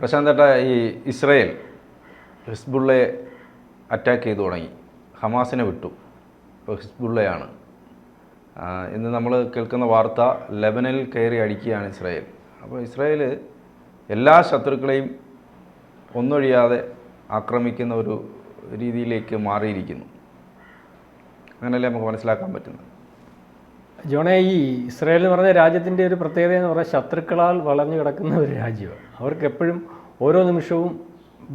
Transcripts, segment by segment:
പ്രശാന്ത് ഈ Israel ഹിസ്ബുള്ളയെ attack ചെയ്തു തുടങ്ങി. ഹമാസിനെ വിട്ടു. ഇപ്പോൾ ഹിസ്ബുള്ളയാണ്. ഇന്ന് നമ്മൾ കേൾക്കുന്ന വാർത്ത ലെബനിൽ കയറി അടിക്കുകയാണ് ഇസ്രായേൽ. അപ്പോൾ ഇസ്രായേൽ എല്ലാ ശത്രുക്കളെയും ഒന്നൊഴിയാതെ ആക്രമിക്കുന്ന ഒരു രീതിയിലേക്ക് മാറിയിരിക്കുന്നു. അങ്ങനെയല്ലേ നമുക്ക് മനസ്സിലാക്കാൻ പറ്റുന്നത്? ജോണെ ഈ ഇസ്രായേൽ എന്ന് പറഞ്ഞ രാജ്യത്തിന്റെ ഒരു പ്രത്യേകത എന്ന് പറഞ്ഞാൽ ശത്രുക്കളാൽ വളഞ്ഞു കിടക്കുന്ന ഒരു രാജ്യമാണ്. അവർക്ക് എപ്പോഴും ഓരോ നിമിഷവും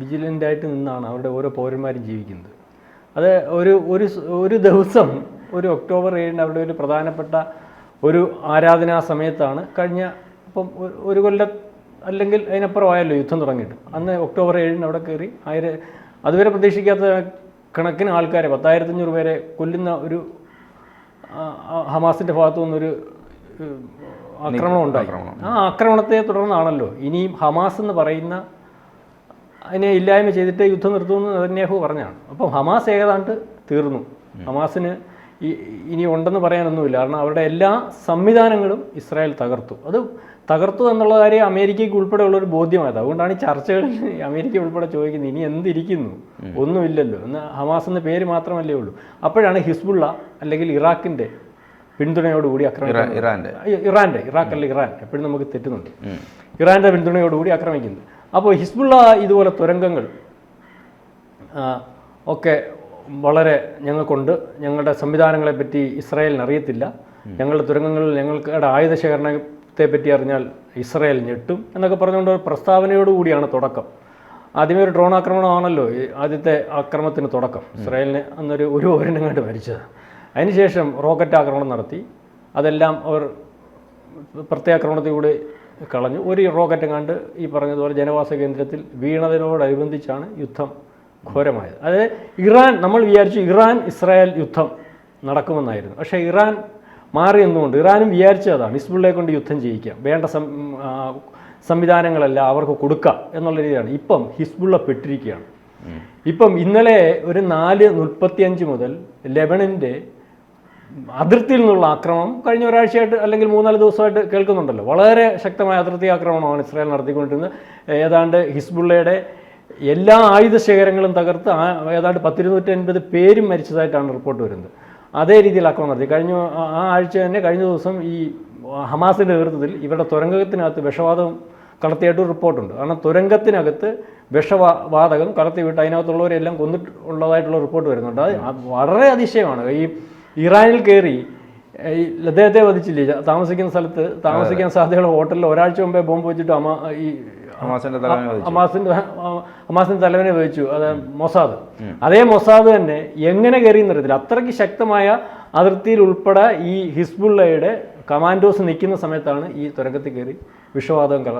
വിജിലന്റായിട്ട് നിന്നാണ് അവരുടെ ഓരോ പൗരന്മാരും ജീവിക്കുന്നത്. അത് ഒരു ഒരു ഒരു ദിവസം ഒരു ഒക്ടോബർ ഏഴിന് അവരുടെ ഒരു പ്രധാനപ്പെട്ട ഒരു ആരാധനാ സമയത്താണ് കഴിഞ്ഞ ഇപ്പം ഒരു കൊല്ലം അല്ലെങ്കിൽ അതിനപ്പുറമായല്ലോ യുദ്ധം തുടങ്ങിയിട്ട്. അന്ന് ഒക്ടോബർ ഏഴിന് അവിടെ കയറി ആയിരം അതുവരെ പ്രതീക്ഷിക്കാത്ത കണക്കിന് ആൾക്കാരെ പത്തായിരത്തഞ്ഞൂറ് പേരെ കൊല്ലുന്ന ഒരു ഹമാസിന്റെ ഭാഗത്തു നിന്നൊരു ആക്രമണം ഉണ്ടായി. ആ ആക്രമണത്തെ തുടർന്നാണല്ലോ. ഇനിയും ഹമാസ് എന്ന് പറയുന്ന അതിനെ ഇല്ലായ്മ ചെയ്തിട്ട് യുദ്ധം നിർത്തുമെന്ന് നെതന്യാഹു പറഞ്ഞാണ്. അപ്പം ഹമാസ് ഏതാണ്ട് തീർന്നു. ഹമാസിന് ഇനി ഉണ്ടെന്ന് പറയാനൊന്നുമില്ല. കാരണം അവരുടെ എല്ലാ സംവിധാനങ്ങളും ഇസ്രായേൽ തകർത്തു. അത് തകർത്തു എന്നുള്ള കാര്യം അമേരിക്കയ്ക്ക് ഉൾപ്പെടെ ഉള്ളൊരു ബോധ്യമായത്. അതുകൊണ്ടാണ് ഈ ചർച്ചകളിൽ അമേരിക്ക ഉൾപ്പെടെ ചോദിക്കുന്നത് ഇനി എന്തിരിക്കുന്നു? ഒന്നുമില്ലല്ലോ. എന്ന് ഹമാസ് എന്ന പേര് മാത്രമല്ലേ ഉള്ളൂ. അപ്പോഴാണ് ഹിസ്ബുള്ള അല്ലെങ്കിൽ ഇറാഖിന്റെ പിന്തുണയോടുകൂടി ആക്രമിക്കുന്നത്. ഇറാ- ഇറാന്റെ ഇറാന്റെ ഇറാഖ് അല്ല ഇറാൻ. എപ്പോഴും നമുക്ക് തെറ്റുന്നുണ്ട്. ഇറാന്റെ പിന്തുണയോടുകൂടി ആക്രമിക്കുന്നത്. അപ്പോൾ ഹിസ്ബുള്ള ഇതുപോലെ തുരങ്കങ്ങൾ ഒക്കെ വളരെ ഞങ്ങൾക്കുണ്ട്. ഞങ്ങളുടെ സംവിധാനങ്ങളെ പറ്റി ഇസ്രായേലിന് അറിയത്തില്ല ഞങ്ങളുടെ തുരങ്കങ്ങളിൽ ഞങ്ങളുടെ ആയുധ ശേഖരണത്തെ പറ്റി അറിഞ്ഞാൽ ഇസ്രായേൽ ഞെട്ടും എന്നൊക്കെ പറഞ്ഞുകൊണ്ട് ഒരു പ്രസ്താവനയോടുകൂടിയാണ് തുടക്കം. ആദ്യമേ ഒരു ഡ്രോൺ ആക്രമണമാണല്ലോ ആദ്യത്തെ ആക്രമണത്തിന് തുടക്കം. ഇസ്രായേലിന് അന്നൊരു ഒരു ഓരനും കണ്ട് മരിച്ചത്. അതിനുശേഷം റോക്കറ്റ് ആക്രമണം നടത്തി. അതെല്ലാം അവർ പ്രത്യാക്രമണത്തിലൂടെ കളഞ്ഞു. ഒരു റോക്കറ്റ് കണ്ട് ഈ പറഞ്ഞതുപോലെ ജനവാസ കേന്ദ്രത്തിൽ വീണതിനോടനുബന്ധിച്ചാണ് യുദ്ധം ഘോരമായത്. അതായത് ഇറാൻ നമ്മൾ വിചാരിച്ചു ഇറാൻ ഇസ്രായേൽ യുദ്ധം നടക്കുമെന്നായിരുന്നു. പക്ഷേ ഇറാൻ മാറി എന്നുകൊണ്ട് ഇറാനും വിചാരിച്ചതാണ് ഹിസ്ബുള്ളയെ കൊണ്ട് യുദ്ധം ചെയ്യിക്കാം വേണ്ട സംവിധാനങ്ങളെല്ലാം അവർക്ക് കൊടുക്കാം എന്നുള്ള രീതിയാണ് ഇപ്പം ഹിസ്ബുള്ള പെട്ടിരിക്കുകയാണ്. ഇപ്പം ഇന്നലെ ഒരു നാല് മുപ്പത്തിയഞ്ച് മുതൽ ലെബണിന്റെ അതിർത്തിയിൽ നിന്നുള്ള ആക്രമണം കഴിഞ്ഞ ഒരാഴ്ചയായിട്ട് അല്ലെങ്കിൽ മൂന്നാൽ ദിവസമായിട്ട് കേൾക്കുന്നുണ്ടല്ലോ. വളരെ ശക്തമായ അതിർത്തി ആക്രമണമാണ് ഇസ്രായേൽ നടത്തിക്കൊണ്ടിരുന്നത്. ഏതാണ്ട് ഹിസ്ബുള്ളയുടെ എല്ലാ ആയുധ ശേഖരങ്ങളും തകർത്ത് ആ- ഏതാണ്ട് പത്തിരുന്നൂറ്റി അൻപത് പേരും മരിച്ചതായിട്ടാണ് റിപ്പോർട്ട് വരുന്നത്. അതേ രീതിയിൽ അക്രമം നടത്തി. കഴിഞ്ഞ ആ- ആഴ്ച തന്നെ കഴിഞ്ഞ ദിവസം ഈ ഹമാസിന്റെ നേതൃത്വത്തിൽ ഇവരുടെ തുരങ്കത്തിനകത്ത് വിഷവാതം കടത്തിയായിട്ട് റിപ്പോർട്ടുണ്ട്. കാരണം തുരങ്കത്തിനകത്ത് വിഷവാതകം കടത്തിവിട്ട് അതിനകത്തുള്ളവരെല്ലാം കൊന്നിട്ടുള്ളതായിട്ടുള്ള റിപ്പോർട്ട് വരുന്നുണ്ട്. അത് വളരെ അതിശയമാണ്. ഈ ഇറാനിൽ കയറി ഈ അദ്ദേഹത്തെ വധിച്ചില്ലേ? താമസിക്കുന്ന സ്ഥലത്ത് താമസിക്കാൻ സാധ്യതയുള്ള ഹോട്ടലിൽ ഒരാഴ്ച മുമ്പേ ബോംബ് വെച്ചിട്ട് അമ്മ ഈ ഹമാസിന്റെ ഹമാസിന്റെ തലവനെ വഹിച്ചു. അത് മൊസാദ്. അതേ മൊസാദ് തന്നെ എങ്ങനെ കയറി എന്നറിയത്തില്ല അത്രയ്ക്ക് ശക്തമായ അതിർത്തിയിൽ ഉൾപ്പെടെ ഈ ഹിസ്ബുള്ളയുടെ കമാൻഡോസ് നിൽക്കുന്ന സമയത്താണ് ഈ തുരങ്കത്തിൽ കയറി വിഷവാദം കല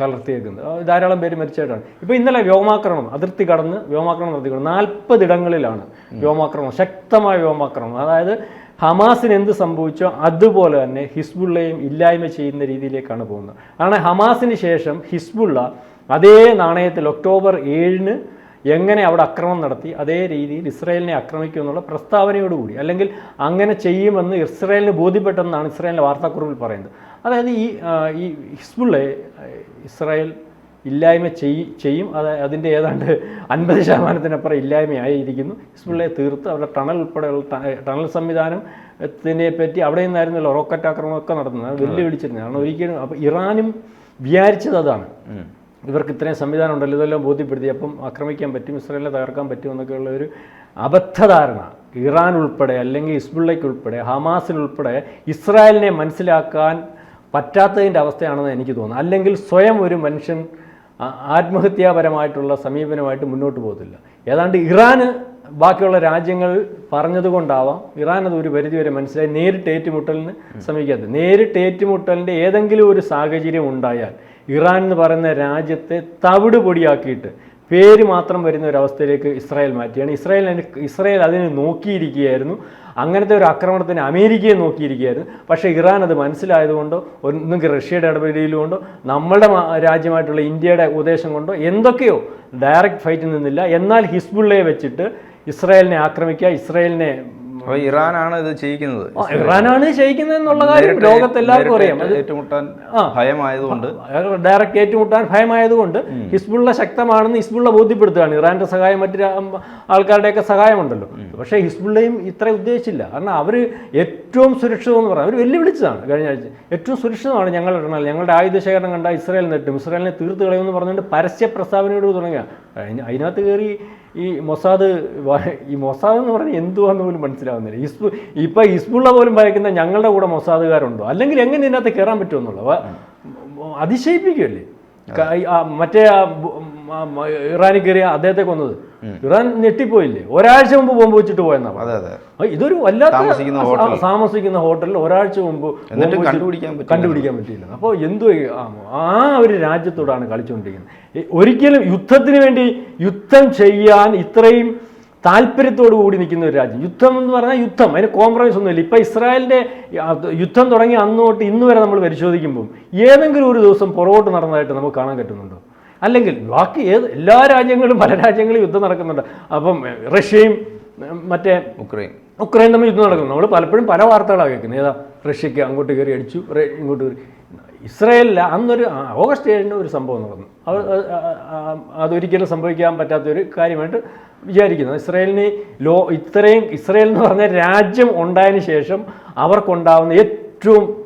കലർത്തിയേക്കുന്നത്. ധാരാളം പേര് മരിച്ചായിട്ടാണ് ഇപ്പോൾ ഇന്നലെ വ്യോമാക്രമണം അതിർത്തി കടന്ന് വ്യോമാക്രമണം നടത്തിക്കൊണ്ട് നാൽപ്പത് ഇടങ്ങളിലാണ് വ്യോമാക്രമണം ശക്തമായ വ്യോമാക്രമണം. അതായത് ഹമാസിന് എന്ത് സംഭവിച്ചോ അതുപോലെ തന്നെ ഹിസ്ബുള്ളയും ഇല്ലായ്മ ചെയ്യുന്ന രീതിയിലേക്കാണ് പോകുന്നത്. കാരണം ഹമാസിന് ശേഷം ഹിസ്ബുള്ള അതേ നാണയത്തിൽ ഒക്ടോബർ ഏഴിന് എങ്ങനെ അവിടെ അക്രമം നടത്തി അതേ രീതിയിൽ ഇസ്രായേലിനെ ആക്രമിക്കുമെന്നുള്ള പ്രസ്താവനയോടുകൂടി അല്ലെങ്കിൽ അങ്ങനെ ചെയ്യുമെന്ന് ഇസ്രായേലിന് ബോധ്യപ്പെട്ടെന്നാണ് ഇസ്രായേലിന്റെ വാർത്താക്കുറിപ്പിൽ പറയുന്നത്. അതായത് ഈ ഈ ഹിസ്ബുള്ളയെ ഇസ്രായേൽ ഇല്ലായ്മ ചെയ് ചെയ്യും. അത് അതിന്റെ ഏതാണ്ട് അൻപത് ശതമാനത്തിനപ്പുറം ഇല്ലായ്മയായിരിക്കുന്നു. ഹിസ്ബുള്ളയെ തീർത്ത് അവരുടെ ടണൽ ഉൾപ്പെടെയുള്ള ടണൽ സംവിധാനത്തിനെ പറ്റി അവിടെ നിന്നായിരുന്നല്ലോ റോക്കറ്റ് ആക്രമണമൊക്കെ നടന്നത്. വെല്ലുവിളിച്ചിരുന്നത് കാരണം ഒരിക്കലും അപ്പോൾ ഇറാനും വിചാരിച്ചത് അതാണ്. ഇവർക്ക് ഇത്രയും സംവിധാനം ഉണ്ടല്ലോ. ഇതെല്ലാം ബോധ്യപ്പെടുത്തി. അപ്പം ആക്രമിക്കാൻ പറ്റും ഇസ്രയേലിനെ തകർക്കാൻ പറ്റും എന്നൊക്കെയുള്ള ഒരു അബദ്ധധാരണ ഇറാൻ ഉൾപ്പെടെ അല്ലെങ്കിൽ ഹിസ്ബുള്ളയ്ക്ക് ഉൾപ്പെടെ ഹമാസിനുൾപ്പെടെ ഇസ്രായേലിനെ മനസ്സിലാക്കാൻ പറ്റാത്തതിന്റെ അവസ്ഥയാണെന്ന് എനിക്ക് തോന്നുന്നു. അല്ലെങ്കിൽ സ്വയം ഒരു മനുഷ്യൻ ആത്മഹത്യാപരമായിട്ടുള്ള സമീപനമായിട്ട് മുന്നോട്ട് പോകത്തില്ല. ഏതാണ്ട് ഇറാന് ബാക്കിയുള്ള രാജ്യങ്ങൾ പറഞ്ഞതുകൊണ്ടാവാം ഇറാൻ അത് ഒരു പരിധിവരെ മനസ്സിലായി. നേരിട്ട് ഏറ്റുമുട്ടലിന് ശ്രമിക്കാത്തത് നേരിട്ട് ഏറ്റുമുട്ടലിന്റെ ഏതെങ്കിലും ഒരു സാഹചര്യം ഉണ്ടായാൽ ഇറാൻ എന്ന് പറയുന്ന രാജ്യത്തെ തവിട് പൊടിയാക്കിയിട്ട് പേര് മാത്രം വരുന്ന ഒരു അവസ്ഥയിലേക്ക് ഇസ്രായേൽ മാറ്റിയാണ്. ഇസ്രായേൽ ഇസ്രായേൽ അതിനെ നോക്കിയിരിക്കുകയായിരുന്നു. അങ്ങനത്തെ ഒരു ആക്രമണത്തിന് അമേരിക്കയെ നോക്കിയിരിക്കുകയായിരുന്നു. പക്ഷേ ഇറാൻ അത് മനസ്സിലായതുകൊണ്ടോ ഒന്നെങ്കിൽ റഷ്യയുടെ ഇടപെടലും കൊണ്ടോ നമ്മളുടെ രാജ്യമായിട്ടുള്ള ഇന്ത്യയുടെ ഉപദേശം കൊണ്ടോ എന്തൊക്കെയോ ഡയറക്റ്റ് ഫൈറ്റ് നിന്നില്ല. എന്നാൽ ഹിസ്ബുള്ളയെ വെച്ചിട്ട് ഇസ്രായേലിനെ ആക്രമിക്കുക ഇസ്രായേലിനെ ഉം, അപ്പോൾ ഇറാനാണ് ഇത് ചെയ്യിക്കുന്നത്. ഇറാനാണ് ചെയ്യിക്കുന്നത് എന്നുള്ള കാര്യം ലോകത്ത് എല്ലാവർക്കും അറിയാം. ഏറ്റുമുട്ടാൻ ഭയമായതുകൊണ്ട്. ഡയറക്റ്റ് ഏറ്റുമുട്ടാൻ ഭയമായതുകൊണ്ട് ഹിസ്ബുള്ള ശക്തമാണെന്ന് ഹിസ്ബുള്ള ബോധ്യപ്പെടുത്തുകയാണ്. ഇറാന്റെ സഹായം മറ്റു ആൾക്കാരുടെയൊക്കെ സഹായമുണ്ടല്ലോ. പക്ഷേ ഹിസ്ബുള്ളയും ഇത്ര ഉദ്ദേശിച്ചില്ല. കാരണം അവർ ഏറ്റവും സുരക്ഷിതം എന്ന് പറയാം. അവർ വെല്ലുവിളിച്ചതാണ് കഴിഞ്ഞ ആഴ്ച. ഏറ്റവും സുരക്ഷിതമാണ് ഞങ്ങളുടെ ഞങ്ങളുടെ ആയുധ ശേഖരണം കണ്ട ഇസ്രായേൽ നെട്ടും ഇസ്രായേലിനെ തീർത്ത് കളയുമെന്ന് പറഞ്ഞുകൊണ്ട് പരസ്യ പ്രസ്താവനയോട് തുടങ്ങിയ അതിന് അതിനകത്ത് കയറി ഈ മൊസാദ് ഈ മൊസാദ് എന്ന് പറഞ്ഞാൽ എന്തുവാന്ന് പോലും മനസ്സിലാവുന്നില്ല. ഹിസ്ബു ഇപ്പം ഹിസ്ബുള്ള പോലും ഭയക്കുന്ന ഞങ്ങളുടെ കൂടെ മൊസാദുകാരുണ്ടോ? അല്ലെങ്കിൽ എങ്ങനെ ഇതിനകത്ത് കയറാൻ പറ്റുമെന്നുള്ളത്? അതിശയിപ്പിക്കുമല്ലേ മറ്റേ ഇറാനിൽ കയറിയ അദ്ദേഹത്തെ കൊന്നത്. ഇറാൻ ഞെട്ടിപ്പോയില്ലേ? ഒരാഴ്ച മുമ്പ് ബോംബ് വെച്ചിട്ട് പോയെന്നാ ഇതൊരു വല്ലാത്ത താമസിക്കുന്ന ഹോട്ടലിൽ. ഒരാഴ്ച മുമ്പ് കണ്ടുപിടിക്കാൻ പറ്റിയില്ല. അപ്പോൾ എന്തോ ആ ഒരു രാജ്യത്തോടാണ് കളിച്ചുകൊണ്ടിരിക്കുന്നത്. ഒരിക്കലും യുദ്ധത്തിന് വേണ്ടി യുദ്ധം ചെയ്യാൻ ഇത്രയും താല്പര്യത്തോടു കൂടി നിൽക്കുന്ന ഒരു രാജ്യം. യുദ്ധം എന്ന് പറഞ്ഞാൽ യുദ്ധം. അതിന് കോംപ്രമൈസ് ഒന്നുമില്ല. ഇപ്പൊ ഇസ്രായേലിന്റെ യുദ്ധം തുടങ്ങി അന്ന് തൊട്ട് ഇന്ന് വരെ നമ്മൾ പരിശോധിക്കുമ്പോൾ ഏതെങ്കിലും ഒരു ദിവസം പുറകോട്ട് നടന്നതായിട്ട് നമുക്ക് കാണാൻ പറ്റുന്നുണ്ടോ? അല്ലെങ്കിൽ ബാക്കി ഏത് എല്ലാ രാജ്യങ്ങളും പല രാജ്യങ്ങളും യുദ്ധം നടക്കുന്നുണ്ട്. അപ്പം റഷ്യയും മറ്റേ ഉക്രൈൻ. ഉക്രൈൻ തമ്മിൽ യുദ്ധം നടക്കുന്നു. നമ്മൾ പലപ്പോഴും പല വാർത്തകളാണ് കേൾക്കുന്നത്. ഏതാ? റഷ്യക്ക് അങ്ങോട്ട് കയറി അടിച്ചു ഇങ്ങോട്ട് കയറി. ഇസ്രയേലിൽ അന്നൊരു ഓഗസ്റ്റ് ഏഴിന് ഒരു സംഭവം നടന്നു. അവർ അതൊരിക്കലും സംഭവിക്കാൻ പറ്റാത്തൊരു കാര്യമായിട്ട് വിചാരിക്കുന്നത് ഇസ്രയേലിന് ലോ ഇത്രയും ഇസ്രയേൽ എന്ന് പറഞ്ഞ രാജ്യം ഉണ്ടായതിനു ശേഷം അവർക്കുണ്ടാവുന്ന ഏറ്റവും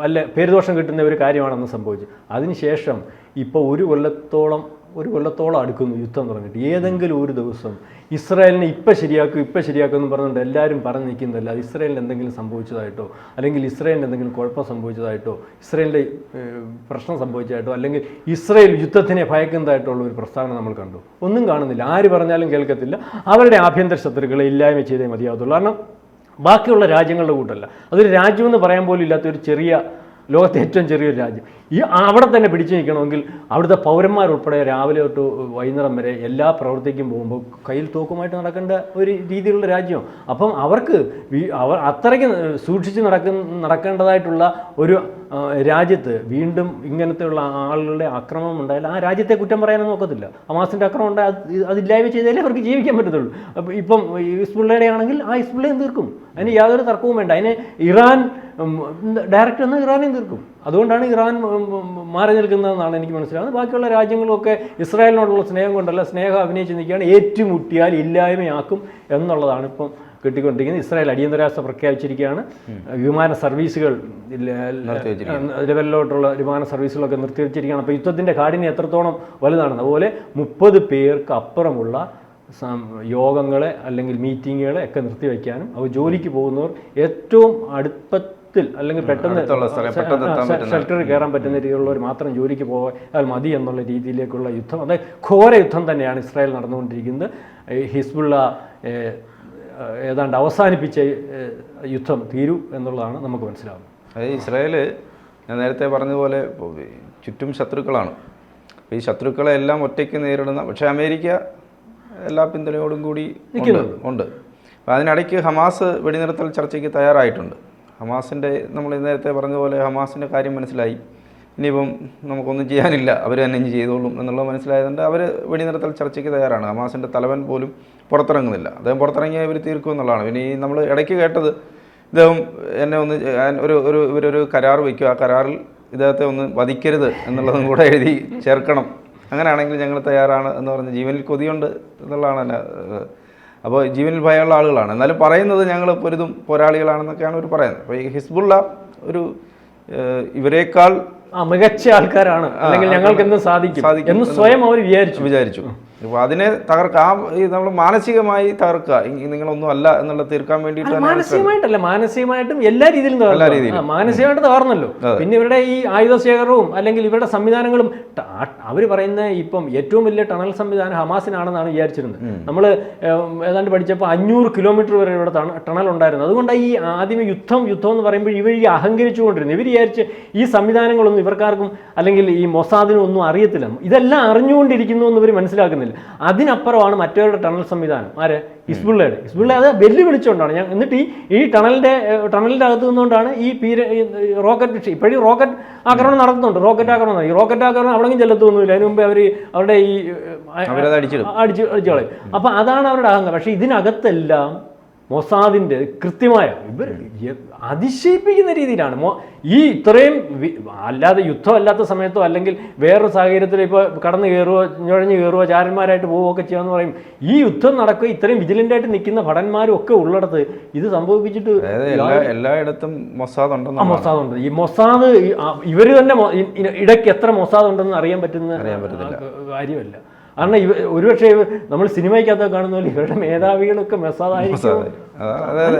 വല്ല പേരുദോഷം കിട്ടുന്ന ഒരു കാര്യമാണെന്ന് സംഭവിച്ചു. അതിനുശേഷം ഇപ്പോൾ ഒരു കൊല്ലത്തോളം ഒരു കൊല്ലത്തോളം അടുക്കുന്നു യുദ്ധം തുടങ്ങിയിട്ട്. ഏതെങ്കിലും ഒരു ദിവസം ഇസ്രായേലിനെ ഇപ്പം ശരിയാക്കും ഇപ്പം ശരിയാക്കും എന്ന് പറഞ്ഞുകൊണ്ട് എല്ലാവരും പറഞ്ഞു നിൽക്കുന്നതല്ല. അത് ഇസ്രായേലിന് എന്തെങ്കിലും സംഭവിച്ചതായിട്ടോ അല്ലെങ്കിൽ ഇസ്രായേലിന് എന്തെങ്കിലും കുഴപ്പം സംഭവിച്ചതായിട്ടോ ഇസ്രായേലിന്റെ പ്രശ്നം സംഭവിച്ചതായിട്ടോ അല്ലെങ്കിൽ ഇസ്രായേൽ യുദ്ധത്തിനെ ഭയക്കുന്നതായിട്ടുള്ള ഒരു പ്രസ്താവന നമ്മൾ കണ്ടു. ഒന്നും കാണുന്നില്ല. ആര് പറഞ്ഞാലും കേൾക്കത്തില്ല. അവരുടെ ആഭ്യന്തര ശത്രുക്കളെ ഇല്ലായ്മ ചെയ്തേ മതിയാവത്തുള്ളൂ. കാരണം ബാക്കിയുള്ള രാജ്യങ്ങളുടെ കൂട്ടല്ല. അതൊരു രാജ്യമെന്ന് പറയാൻ പോലും ഇല്ലാത്ത ഒരു ചെറിയ ലോകത്തെ ഏറ്റവും ചെറിയൊരു രാജ്യം. ഈ അവിടെ തന്നെ പിടിച്ചു നിൽക്കണമെങ്കിൽ അവിടുത്തെ പൗരന്മാരുൾപ്പെടെ രാവിലെ തൊട്ട് വൈകുന്നേരം വരെ എല്ലാ പ്രവർത്തിക്കും പോകുമ്പോൾ കയ്യിൽ തോക്കുമായിട്ട് നടക്കേണ്ട ഒരു രീതിയിലുള്ള രാജ്യം. അപ്പം അവർക്ക് അവർ അത്രയ്ക്ക് സൂക്ഷിച്ച് നടക്കുന്ന നടക്കേണ്ടതായിട്ടുള്ള ഒരു രാജ്യത്ത് വീണ്ടും ഇങ്ങനത്തെയുള്ള ആളുകളുടെ ആക്രമണം ഉണ്ടായാൽ ആ രാജ്യത്തെ കുറ്റം പറയാനൊന്നും നോക്കത്തില്ല ഹമാസിന്റെ ആക്രമണം ഉണ്ടായാൽ അത് അതില്ലായ്മ ചെയ്താലേ അവർക്ക് ജീവിക്കാൻ പറ്റത്തുള്ളൂ. അപ്പം ഇപ്പം ഈ ഹിസ്ബുള്ളയുടെ ആണെങ്കിൽ ആ ഹിസ്ബുള്ളയും തീർക്കും. അതിന് യാതൊരു തർക്കവും വേണ്ട. അതിന് ഇറാൻ ഡയറക്റ്റ് എന്നാൽ ഇറാനെയും തീർക്കും. അതുകൊണ്ടാണ് ഇറാൻ മാറി നിൽക്കുന്നതെന്നാണ് എനിക്ക് മനസ്സിലാകുന്നത് ബാക്കിയുള്ള രാജ്യങ്ങളൊക്കെ ഇസ്രായേലിനോടുള്ള സ്നേഹം കൊണ്ടല്ല സ്നേഹം അഭിനയിച്ച് നിൽക്കുകയാണ്. ഏറ്റുമുട്ടിയാൽ ഇല്ലായ്മയാക്കും എന്നുള്ളതാണ് ഇപ്പം കിട്ടിക്കൊണ്ടിരിക്കുന്നത് ഇസ്രായേൽ അടിയന്തരാവസ്ഥ പ്രഖ്യാപിച്ചിരിക്കുകയാണ്. വിമാന സർവീസുകൾ ലെവലിലോട്ടുള്ള വിമാന സർവീസുകളൊക്കെ നിർത്തിവെച്ചിരിക്കുകയാണ് അപ്പോൾ യുദ്ധത്തിന്റെ കാഠിന്യം എത്രത്തോളം വലുതാണെന്ന്. അതുപോലെ മുപ്പത് പേർക്ക് അപ്പുറമുള്ള യോഗങ്ങളെ അല്ലെങ്കിൽ മീറ്റിങ്ങുകളെ ഒക്കെ നിർത്തിവെക്കാനും അവർ ജോലിക്ക് പോകുന്നവർ ഏറ്റവും അടുപ്പത്തിൽ അല്ലെങ്കിൽ പെട്ടെന്ന് ഷെൽട്ടറിൽ കയറാൻ പറ്റുന്ന രീതിയിലുള്ളവർ മാത്രം ജോലിക്ക് പോയാൽ മതി എന്നുള്ള രീതിയിലേക്കുള്ള യുദ്ധം. അതായത് ഘോര യുദ്ധം തന്നെയാണ് ഇസ്രായേൽ നടന്നുകൊണ്ടിരിക്കുന്നത്. ഹിസ്ബുള്ള ഏതാണ്ട് അവസാനിപ്പിച്ച യുദ്ധം തീരൂ എന്നുള്ളതാണ് നമുക്ക് മനസ്സിലാവുന്നത്. അതായത് ഇസ്രായേൽ ഞാൻ നേരത്തെ പറഞ്ഞതുപോലെ ചുറ്റും ശത്രുക്കളാണ്. ഈ ശത്രുക്കളെ എല്ലാം ഒറ്റയ്ക്ക് നേരിടുന്ന പക്ഷേ അമേരിക്ക എല്ലാ പിന്തുണയോടും കൂടി ഉണ്ട് ഉണ്ട്. അപ്പോൾ അതിനിടയ്ക്ക് ഹമാസ് വെടിനിർത്തൽ ചർച്ചയ്ക്ക് തയ്യാറായിട്ടുണ്ട്. ഹമാസിന്റെ നമ്മൾ നേരത്തെ പറഞ്ഞതുപോലെ ഹമാസിന്റെ കാര്യം മനസ്സിലായി. ഇനിയിപ്പം നമുക്കൊന്നും ചെയ്യാനില്ല. അവർ തന്നെ ഇനി ചെയ്തോളും എന്നുള്ളത് മനസ്സിലായതുകൊണ്ട് അവർ വെടിനിർത്തൽ ചർച്ചയ്ക്ക് തയ്യാറാണ്. ഹമാസിന്റെ തലവൻ പോലും പുറത്തിറങ്ങുന്നില്ല. അദ്ദേഹം പുറത്തിറങ്ങിയാൽ ഇവർ തീർക്കും എന്നുള്ളതാണ്. പിന്നെ ഈ നമ്മൾ ഇടയ്ക്ക് കേട്ടത് ഇദ്ദേഹം എന്നെ ഒന്ന് ഒരു ഒരു ഇവരൊരു കരാർ വയ്ക്കും. ആ കരാറിൽ ഇദ്ദേഹത്തെ ഒന്ന് വധിക്കരുത് എന്നുള്ളതും കൂടെ എഴുതി ചേർക്കണം. അങ്ങനെയാണെങ്കിൽ ഞങ്ങൾ തയ്യാറാണ് എന്ന് പറഞ്ഞ് ജീവനിൽ കൊതിയുണ്ട് എന്നുള്ളതാണ് എന്നെ അപ്പോൾ ജീവനിൽ ഭയമുള്ള ആളുകളാണ്. എന്നാലും പറയുന്നത് ഞങ്ങൾ പൊരുതും പോരാളികളാണെന്നൊക്കെയാണ് അവർ പറയുന്നത്. അപ്പോൾ ഈ ഹിസ്ബുള്ള ഒരു ഇവരെക്കാൾ മികച്ച ആൾക്കാരാണ്. അല്ലെങ്കിൽ ഞങ്ങൾക്ക് എന്ത് സാധിക്കും. സാധിക്കും എന്ന് സ്വയം അവർ വിചാരിച്ചു. വിചാരിച്ചു. അപ്പോൾ അതിനെ തകർക്കുക ആ നമ്മൾ മാനസികമായി തകർക്കുക നിങ്ങളൊന്നും അല്ല എന്നുള്ള തീർക്കാൻ വേണ്ടിയിട്ട് മാനസികമായിട്ടല്ല. മാനസികമായിട്ടും എല്ലാ രീതിയിലും തകർന്നു. എല്ലാ രീതിയിലും. മാനസികമായിട്ട് തകർന്നല്ലോ. പിന്നെ ഇവരുടെ ഈ ആയുധ ശേഖരവും അല്ലെങ്കിൽ ഇവരുടെ സംവിധാനങ്ങളും അവർ പറയുന്ന ഇപ്പം ഏറ്റവും വലിയ ടണൽ സംവിധാനം ഹമാസിനാണെന്നാണ് വിചാരിച്ചിരുന്നത്. നമ്മൾ ഏതാണ്ട് പഠിച്ചപ്പോൾ അഞ്ഞൂറ് കിലോമീറ്റർ വരെ ഇവിടെ ടണ- ടണൽ ഉണ്ടായിരുന്നു. അതുകൊണ്ട് ഈ ആദ്യം യുദ്ധം യുദ്ധം എന്ന് പറയുമ്പോൾ ഇവർ ഈ അഹങ്കരിച്ചുകൊണ്ടിരുന്നു ഇവർ വിചാരിച്ച് ഈ സംവിധാനങ്ങളൊന്നും ഇവർക്കാർക്കും അല്ലെങ്കിൽ ഈ മൊസാദിനും ഒന്നും അറിയത്തില്ല. ഇതെല്ലാം അറിഞ്ഞുകൊണ്ടിരിക്കുന്നു എന്ന് ഇവർ മനസ്സിലാക്കുന്നില്ല. അതിനപ്പുറമാണ് മറ്റവരുടെ ടണൽ സംവിധാനം. ആര്? ഹിസ്ബുള്ളയുടെ. ഹിസ്ബുള്ള അത് വെല്ലുവിളിച്ചുകൊണ്ടാണ്. ഞാൻ എന്നിട്ട് ഈ ഈ ടണലിന്റെ ഏഹ്, ടണലിന്റെ അകത്ത് നിന്നുകൊണ്ടാണ് ഈ പീര റോക്കറ്റ് റോക്കറ്റ് ഇപ്പോഴും റോക്കറ്റ് ആക്രമണം നടത്തുന്നുണ്ട്. റോക്കറ്റ് ആക്രമണം. ഈ റോക്കറ്റ് ആക്രമണം അവിടെയും ചെല്ലത്തൊന്നുമില്ല അതിന് മുമ്പ് അവർ അവരുടെ ഈ അടിച്ച് അടിച്ചു കളയും. അപ്പം അതാണ് അവരുടെ അഹങ്കാരം. പക്ഷേ ഇതിനകത്തെല്ലാം മൊസാദിന്റെ കൃത്യമായ ഇവർ അതിശയിപ്പിക്കുന്ന രീതിയിലാണ്. മൊ ഈ ഇത്രയും അല്ലാതെ അല്ലാതെ യുദ്ധമല്ലാത്ത സമയത്തോ അല്ലെങ്കിൽ വേറൊരു സാഹചര്യത്തിൽ ഇപ്പോൾ കടന്നു കയറുകയോ ഞൊഴഞ്ഞ് കയറുകയോ ചാരന്മാരായിട്ട് പോവുകയൊക്കെ ചെയ്യാന്ന് പറയും. ഈ യുദ്ധം നടക്കുക ഇത്രയും വിജിലന്റായിട്ട് നിൽക്കുന്ന ഭടന്മാരും ഒക്കെ ഉള്ളിടത്ത് ഇത് സംഭവിപ്പിച്ചിട്ട് എല്ലാ എല്ലായിടത്തും മൊസാദ് ഉണ്ടെന്ന് മൊസാദ് ഉണ്ട്. ഈ മൊസാദ് ഇവർ തന്നെ ഇടയ്ക്ക് എത്ര മൊസാദ് ഉണ്ടെന്ന് അറിയാൻ പറ്റുന്ന കാര്യമല്ല. കാരണം ഇവ ഒരുപക്ഷെ ഇവ- നമ്മൾ സിനിമയ്ക്കകത്ത് കാണുന്ന പോലെ ഇവരുടെ മേധാവികളൊക്കെ മെസ്സാദായി അതാ-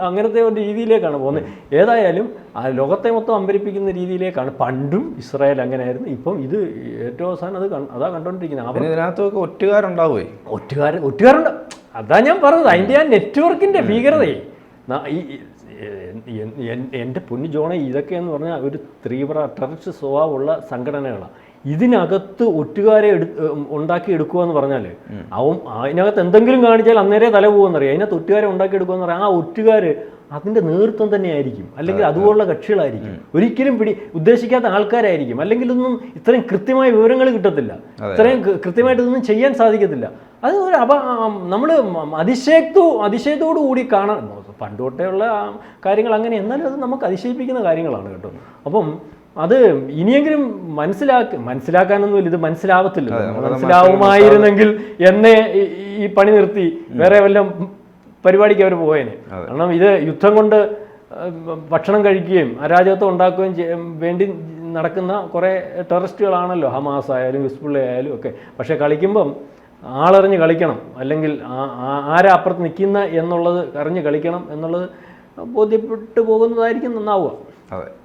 അങ്ങനത്തെ ഒരു രീതിയിലേക്കാണ് പോകുന്നത്. ഏതായാലും ആ ലോകത്തെ മൊത്തം അമ്പരിപ്പിക്കുന്ന രീതിയിലേക്കാണ്. പണ്ടും ഇസ്രായേൽ അങ്ങനെ ആയിരുന്നു ഇപ്പം ഇത് ഏറ്റവും അവസാനം അത് അതാ കണ്ടുകൊണ്ടിരിക്കുന്നത് ഇതിനകത്തൊക്കെ ഒറ്റുകാരുണ്ടാവുമേ ഒറ്റുകാരൻ ഒറ്റുകാരുണ്ട്. അതാ ഞാൻ പറഞ്ഞത്. അതിന്റെ ആ നെറ്റ്വർക്കിന്റെ ഭീകരതയെ. എന്റെ പൊന്നു ജോണെ ഇതൊക്കെ എന്ന് പറഞ്ഞാൽ ഒരു തീവ്ര ടെററിസ്റ്റ് സ്വഭാവമുള്ള സംഘടനകളാണ് ഇതിനകത്ത് ഒറ്റുകാരെ എടു ഉണ്ടാക്കി എടുക്കുക എന്ന് പറഞ്ഞാൽ അവൻ അതിനകത്ത് എന്തെങ്കിലും കാണിച്ചാൽ അന്നേരെ തല പോകുമെന്നറിയാം. അതിനകത്ത് ഒറ്റുകാരെ ഉണ്ടാക്കി എടുക്കുക എന്ന് പറയാം ആ ഒറ്റുകാര് അതിന്റെ നേതൃത്വം തന്നെയായിരിക്കും. അല്ലെങ്കിൽ അതുപോലുള്ള കക്ഷികളായിരിക്കും. ഒരിക്കലും പിടി ഉദ്ദേശിക്കാത്ത ആൾക്കാരായിരിക്കും. അല്ലെങ്കിൽ ഒന്നും ഇത്രയും കൃത്യമായ വിവരങ്ങൾ കിട്ടത്തില്ല. ഇത്രയും കൃത്യമായിട്ട് ഇതൊന്നും ചെയ്യാൻ സാധിക്കത്തില്ല. അത് ഒരു അപ നമ്മൾ അതിശയത്തു അതിശയത്തോടു കൂടി കാണാൻ പണ്ട് ഉള്ള കാര്യങ്ങൾ അങ്ങനെ എന്നാലും അത് നമുക്ക് അതിശയിപ്പിക്കുന്ന കാര്യങ്ങളാണ് കേട്ടോ. അപ്പം അത് ഇനിയെങ്കിലും മനസ്സിലാക്ക മനസ്സിലാക്കാനൊന്നുമില്ല ഇത് മനസ്സിലാവത്തില്ല. മനസ്സിലാവുമായിരുന്നെങ്കിൽ എന്നെ ഈ- പണി നിർത്തി വേറെ വല്ലതും പരിപാടിക്ക് അവർ പോയേനെ. കാരണം ഇത് യുദ്ധം കൊണ്ട് ഭക്ഷണം കഴിക്കുകയും അരാജകത്വം ഉണ്ടാക്കുകയും വേണ്ടി നടക്കുന്ന കുറേ ടെററിസ്റ്റുകളാണല്ലോ. ഹമാസ് ആയാലും ഹിസ്ബുള്ള ആയാലും ഒക്കെ. പക്ഷേ കളിക്കുമ്പം ആളറിഞ്ഞ് കളിക്കണം. അല്ലെങ്കിൽ ആരാ അപ്പുറത്ത് നിൽക്കുന്ന എന്നുള്ളത് അറിഞ്ഞ് കളിക്കണം എന്നുള്ളത് ബോധ്യപ്പെട്ടു പോകുന്നതായിരിക്കും നന്നാവുക. അതെ.